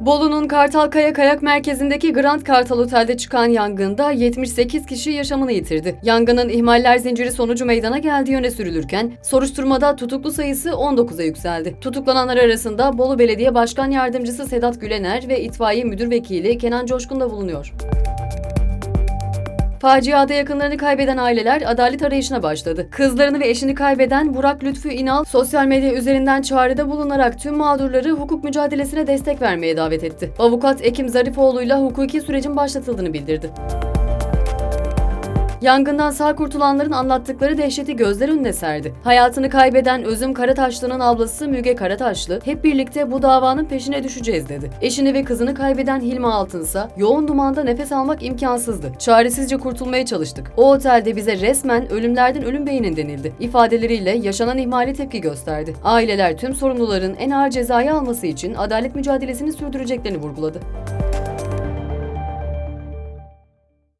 Bolu'nun Kartalkaya Kayak Merkezi'ndeki Grand Kartal Otel'de çıkan yangında 78 kişi yaşamını yitirdi. Yangının ihmaller zinciri sonucu meydana geldiği yöne sürülürken soruşturmada tutuklu sayısı 19'a yükseldi. Tutuklananlar arasında Bolu Belediye Başkan Yardımcısı Sedat Gülener ve İtfaiye Müdür Vekili Kenan Coşkun da bulunuyor. Faciada yakınlarını kaybeden aileler adalet arayışına başladı. Kızlarını ve eşini kaybeden Burak Lütfü İnal sosyal medya üzerinden çağrıda bulunarak tüm mağdurları hukuk mücadelesine destek vermeye davet etti. Avukat Ekim Zarifoğlu'yla hukuki sürecin başlatıldığını bildirdi. Yangından sağ kurtulanların anlattıkları dehşeti gözler önüne serdi. Hayatını kaybeden Özüm Karataşlı'nın ablası Müge Karataşlı, hep birlikte bu davanın peşine düşeceğiz dedi. Eşini ve kızını kaybeden Hilmi Altınsa, yoğun dumanda nefes almak imkansızdı. Çaresizce kurtulmaya çalıştık. O otelde bize resmen ölümlerden ölüm beynin denildi. İfadeleriyle yaşanan ihmale tepki gösterdi. Aileler tüm sorumluların en ağır cezayı alması için adalet mücadelesini sürdüreceklerini vurguladı.